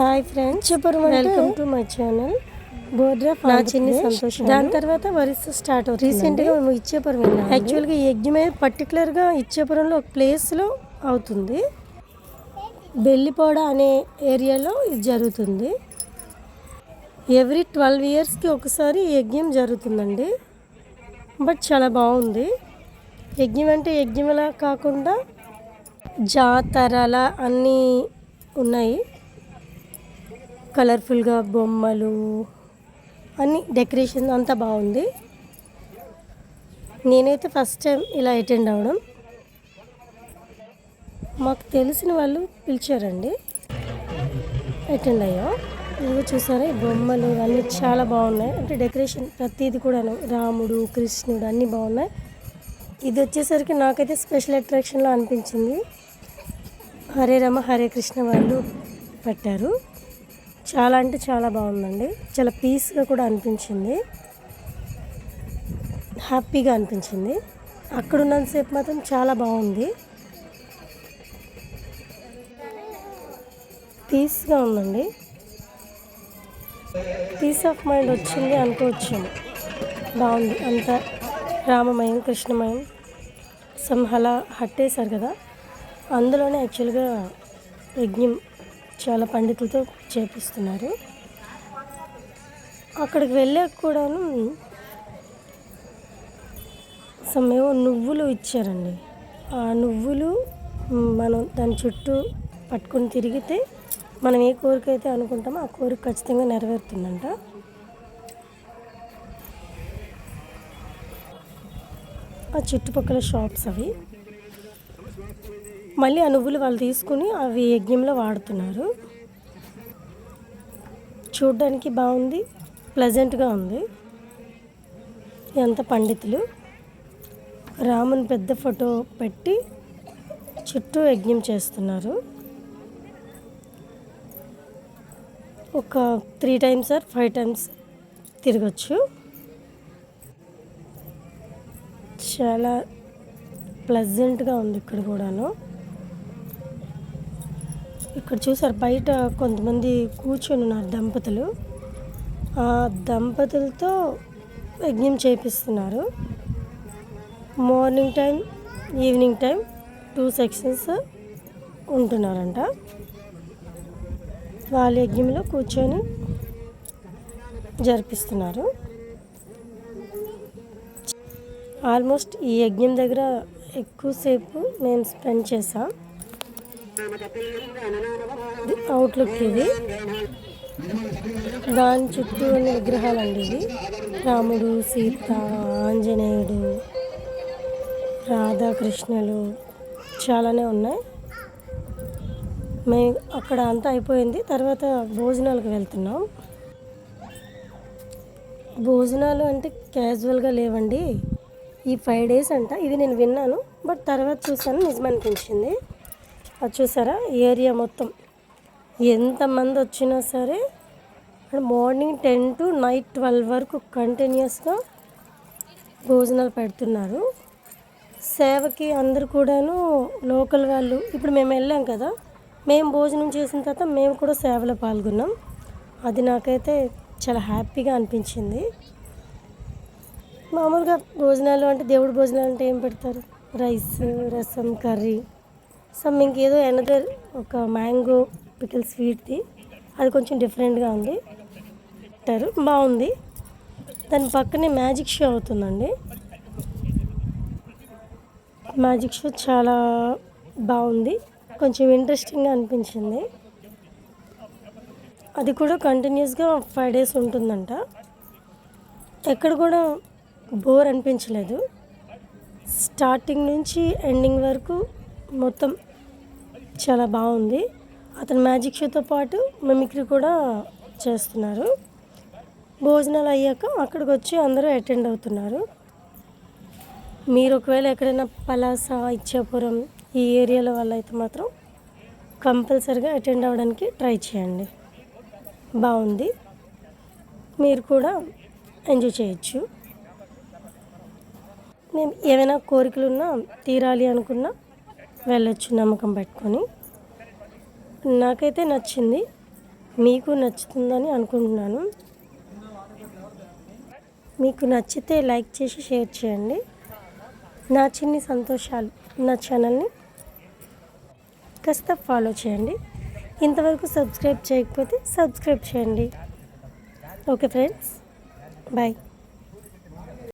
Hi friends. Welcome to my channel బోర్డ్రా నా చిన్ని సంతోషం దాని తర్వాత వరుస స్టార్ట్ అవుతుంది రీసెంట్గా మేము ఇచ్చేపురం వెళ్ళాం యాక్చువల్గా ఈ యజ్ఞం పర్టికులర్గా ఇచ్చేపురంలో ఒక ప్లేస్లో అవుతుంది. బెల్లిపోడ అనే ఏరియాలో ఇది జరుగుతుంది. ఎవ్రీ ట్వెల్వ్ ఇయర్స్కి ఒకసారి ఈ యజ్ఞం జరుగుతుందండి. బట్ చాలా బాగుంది. యజ్ఞం అంటే యజ్ఞంలా కాకుండా జాతరల అన్నీ ఉన్నాయి. కలర్ఫుల్గా బొమ్మలు అన్ని డెకరేషన్ అంతా బాగుంది. నేనైతే ఫస్ట్ టైం ఇలా అటెండ్ అవ్వడం. మాకు తెలిసిన వాళ్ళు పిలిచారండి. అటెండ్ అయ్యా. ఇవి చూసారా ఈ బొమ్మలు అన్నీ చాలా బాగున్నాయి. అంటే డెకరేషన్ ప్రతిది కూడాను రాముడు కృష్ణుడు అన్నీ బాగున్నాయి. ఇది వచ్చేసరికి నాకైతే స్పెషల్ అట్రాక్షన్లో అనిపించింది. హరే రామ హరే కృష్ణ వాళ్ళు పెట్టారు. చాలా అంటే చాలా బాగుందండి. చాలా పీస్గా కూడా అనిపించింది. హ్యాపీగా అనిపించింది. అక్కడ ఉన్నంతసేపు మాత్రం చాలా బాగుంది. పీస్గా ఉందండి. పీస్ ఆఫ్ మైండ్ వచ్చింది అనుకోవచ్చాము బాగుంది. అంత రామమయం కృష్ణమయం సంహలా హట్టేశారు కదా. అందులోనే యాక్చువల్గా యజ్ఞం చాలా పండితులతో చేపిస్తున్నారు. అక్కడికి వెళ్ళాక కూడాను సమయం నువ్వులు ఇచ్చారండి. ఆ నువ్వులు మనం దాని చుట్టూ పట్టుకొని తిరిగితే మనం ఏ కోరిక అయితే అనుకుంటామో ఆ కోరిక ఖచ్చితంగా నెరవేరుతుందంట. ఆ చుట్టుపక్కల షాప్స్ అవి. మళ్ళీ ఆ నువ్వులు వాళ్ళు తీసుకుని అవి యజ్ఞంలో వాడుతున్నారు. చూడ్డానికి బాగుంది ప్లెజెంట్గా ఉంది. ఎంత పండితులు. రాముని పెద్ద ఫోటో పెట్టి చుట్టూ యజ్ఞం చేస్తున్నారు. ఒక three times or five times తిరగచ్చు. చాలా ప్లెజెంట్గా ఉంది ఇక్కడ కూడాను. ఇక్కడ చూసారు బయట కొంతమంది కూర్చొని ఉన్నారు దంపతులు. ఆ దంపతులతో యజ్ఞం చేపిస్తున్నారు. Morning time evening time two sections ఉంటున్నారంట. వాళ్ళ యజ్ఞంలో కూర్చొని జరిపిస్తున్నారు. ఆల్మోస్ట్ ఈ యజ్ఞం దగ్గర ఎక్కువసేపు మేము స్పెండ్ చేసాం. అవుట్లుక్ ఇది. దాని చుట్టూ ఉన్న విగ్రహాలండి ఇవి. రాముడు సీత ఆంజనేయుడు రాధాకృష్ణులు చాలానే ఉన్నాయి. మేము అక్కడ అంతా అయిపోయింది. తర్వాత భోజనాలకు వెళ్తున్నాం. భోజనాలు అంటే క్యాజువల్గా లేవండి. ఈ ఫైవ్ డేస్ అంట. ఇది నేను విన్నాను. బట్ తర్వాత చూసాను నిజమనిపించింది అది చూసారా? ఏరియా మొత్తం. ఎంతమంది వచ్చినా సరే morning ten to night twelve వరకు కంటిన్యూస్గా భోజనాలు పెడుతున్నారు. సేవకి అందరు కూడాను లోకల్ వాళ్ళు ఇప్పుడు మేము వెళ్ళాం కదా మేము భోజనం చేసిన తర్వాత మేము కూడా సేవలో పాల్గొన్నాం. అది నాకైతే చాలా హ్యాపీగా అనిపించింది. మామూలుగా భోజనాలు అంటే దేవుడి భోజనాలు అంటే ఏం పెడతారు? Rice rasam curry. సమ్ ఇంకేదో ఎనదర్ ఒక మ్యాంగో పికిల్ స్వీట్ది అది కొంచెం డిఫరెంట్గా ఉంది. పెట్టారు. బాగుంది. దాని పక్కనే మ్యాజిక్ షో అవుతుందండి. మ్యాజిక్ షో చాలా బాగుంది. కొంచెం ఇంట్రెస్టింగ్గా అనిపించింది. అది కూడా కంటిన్యూస్గా ఫైవ్ డేస్ ఉంటుందంట. ఎక్కడ కూడా బోర్ అనిపించలేదు. స్టార్టింగ్ నుంచి ఎండింగ్ వరకు మొత్తం చాలా బాగుంది. అతను మ్యాజిక్ షోతో పాటు మిమిక్రీ కూడా చేస్తున్నారు. భోజనాలు అయ్యాక అక్కడికి వచ్చి అందరూ అటెండ్ అవుతున్నారు. మీరు ఒకవేళ ఎక్కడైనా పలాస ఇచ్చాపురం ఈ ఏరియాలో వల్ల అయితే మాత్రం కంపల్సరిగా అటెండ్ అవ్వడానికి ట్రై చేయండి. బాగుంది. మీరు కూడా ఎంజాయ్ చేయొచ్చు. మేము ఏమైనా కోరికలు ఉన్నా తీరాలి అనుకున్నా వెళ్ళొచ్చు నమ్మకం పెట్టుకొని. నాకైతే నచ్చింది. మీకు నచ్చుతుందని అనుకుంటున్నాను. మీకు నచ్చితే లైక్ చేసి షేర్ చేయండి. నా చిన్ని సంతోషాలు నా ఛానల్ని కాస్త ఫాలో చేయండి. ఇంతవరకు సబ్స్క్రైబ్ చేయకపోతే సబ్స్క్రైబ్ చేయండి. Okay friends bye.